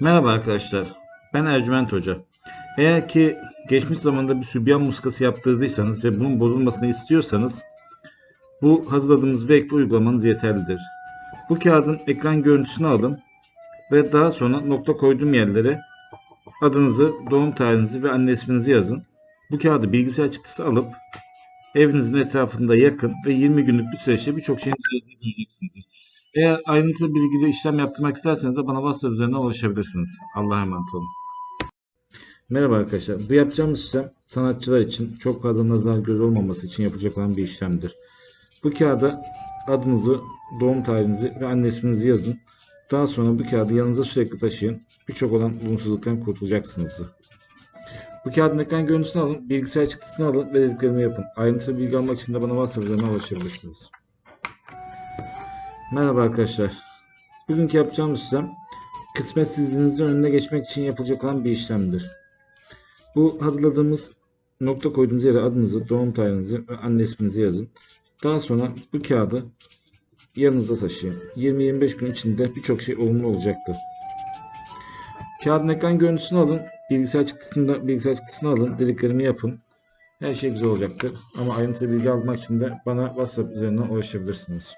Merhaba arkadaşlar. Ben Ercüment Hoca. Eğer ki geçmiş zamanda bir sübyan muskası yaptırdıysanız ve bunun bozulmasını istiyorsanız bu hazırladığımız vekfi uygulamanız yeterlidir. Bu kağıdın ekran görüntüsünü alın ve daha sonra nokta koyduğum yerlere adınızı, doğum tarihinizi ve anne isminizi yazın. Bu kağıdı bilgisayar çıktısı alıp evinizin etrafında yakın ve 20 günlük bir süreçte birçok şeyin göreceksiniz. Eğer ayrıntılı bilgili işlem yaptırmak isterseniz de bana WhatsApp üzerinden ulaşabilirsiniz. Allah'a emanet olun. Merhaba arkadaşlar. Bu yapacağımız işlem sanatçılar için çok fazla nazar göz olmaması için yapılacak olan bir işlemdir. Bu kağıda adınızı, doğum tarihinizi ve anne isminizi yazın. Daha sonra bu kağıdı yanınıza sürekli taşıyın. Birçok olan olumsuzluktan kurtulacaksınız. Bu kağıdın ekran görüntüsünü alın, bilgisayar çıktısını alın ve dediklerimi yapın. Ayrıntılı bilgi almak için de bana WhatsApp üzerinden ulaşabilirsiniz. Merhaba arkadaşlar. Bugünkü yapacağımız işlem kısmetsizliğinizin önüne geçmek için yapılacak olan bir işlemdir. Bu hazırladığımız nokta koyduğumuz yere adınızı, doğum tarihinizi ve anne isminizi yazın. Daha sonra bu kağıdı yanınızda taşıyın. 20-25 gün içinde birçok şey olumlu olacaktır. Kağıdın ekran görüntüsünü alın, bilgisayar çıktısını, bilgisayar çıktısını alın, dediklerimi yapın. Her şey güzel olacaktır. Ama ayrıntılı bilgi almak için de bana WhatsApp üzerinden ulaşabilirsiniz.